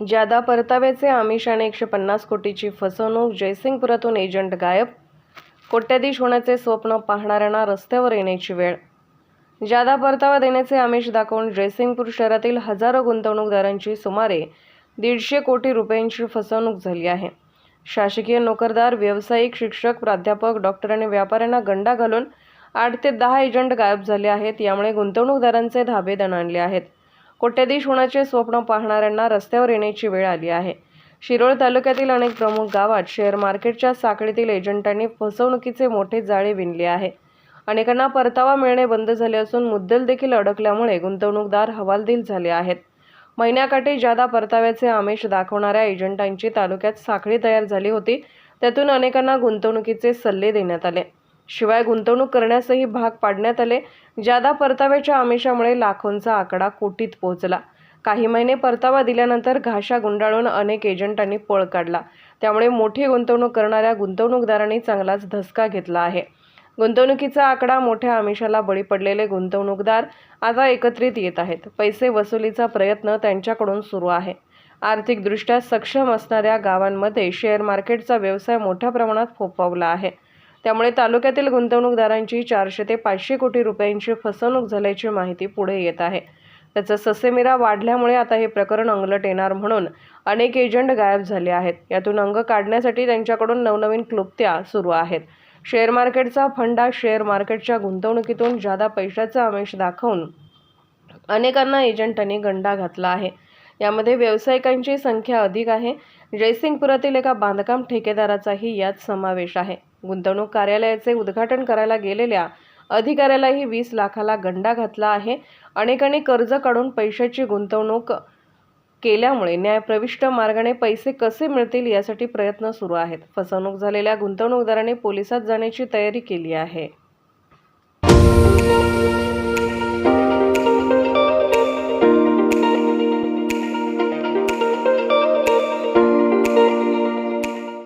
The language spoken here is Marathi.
जादा परताव्याचे आमिषाने एकशे पन्नास कोटीची फसवणूक जयसिंगपुरातून एजंट गायब. कोट्याधीश होण्याचे स्वप्न पाहणाऱ्यांना रस्त्यावर येण्याची वेळ. जादा परतावा देण्याचे आमिष दाखवून जयसिंगपूर शहरातील हजारो गुंतवणूकदारांची सुमारे दीडशे कोटी रुपयांची फसवणूक झाली आहे. शासकीय नोकरदार व्यावसायिक शिक्षक प्राध्यापक डॉक्टर आणि व्यापाऱ्यांना गंडा घालून आठ ते दहा एजंट गायब झाले आहेत. यामुळे गुंतवणूकदारांचे धाबे दणाणले आहेत. कोट्याधीश होण्याचे स्वप्न पाहणाऱ्यांना रस्त्यावर येण्याची वेळ आली आहे. शिरोळ तालुक्यातील अनेक प्रमुख गावात शेअर मार्केटच्या साखळीतील एजंटांनी फसवणुकीचे मोठे जाळे विणले आहे. अनेकांना परतावा मिळणे बंद झाले असून मुद्दल देखील अडकल्यामुळे गुंतवणूकदार हवालदिल झाले आहेत. महिन्याकाठी जादा परताव्याचे आमिष दाखवणाऱ्या एजंटांची तालुक्यात साखळी तयार झाली होती त्यातून अनेकांना गुंतवणुकीचे सल्ले देण्यात आले. शिवाय गुंतवणूक करण्यासही भाग पाडण्यात आले जादा परताव्याच्या आमिषामुळे लाखोंचा आकडा कोटीत पोहोचला. काही महिने परतावा दिल्यानंतर घाशा गुंडाळून अनेक एजंटांनी पळ काढला. त्यामुळे मोठी गुंतवणूक करणाऱ्या गुंतवणूकदारांनी चांगलाच धसका घेतला आहे. गुंतवणुकीचा आकडा मोठ्या आमिषाला बळी पडलेले गुंतवणूकदार आता एकत्रित येत आहेत. पैसे वसुलीचा प्रयत्न त्यांच्याकडून सुरू आहे. आर्थिकदृष्ट्या सक्षम असणाऱ्या गावांमध्ये शेअर मार्केटचा व्यवसाय मोठ्या प्रमाणात फोफावला आहे. त्यामुळे तालुक्यातील गुंतवणूकदारांची चारशे ते पाचशे कोटी रुपयांची फसवणूक झाल्याची माहिती पुढे येत आहे. त्याचा ससेमिरा वाढल्यामुळे आता हे प्रकरण अंगलट येणार म्हणून अनेक एजंट गायब झाले आहेत. यातून अंग काढण्यासाठी त्यांच्याकडून नवनवीन क्लुप्त्या सुरू आहेत. शेअर मार्केटचा फंडा शेअर मार्केटच्या गुंतवणुकीतून जादा पैशाचा आमिष दाखवून अनेकांना एजंटांनी गंडा घातला आहे. यामध्ये व्यावसायिकांची संख्या अधिक आहे. जयसिंगपुरातील एका बांधकाम ठेकेदाराचाही यात समावेश आहे. गुंतवणूक कार्यालयाचे उद्घाटन करायला गेलेल्या अधिकाऱ्यालाही वीस लाखाला गंडा घातला आहे. अनेकांनी कर्ज काढून पैशाची गुंतवणूक केल्यामुळे न्यायप्रविष्ट मार्गाने पैसे कसे मिळतील यासाठी प्रयत्न सुरू आहेत. फसवणूक झालेल्या गुंतवणूकदारांनी पोलिसात जाण्याची तयारी केली आहे.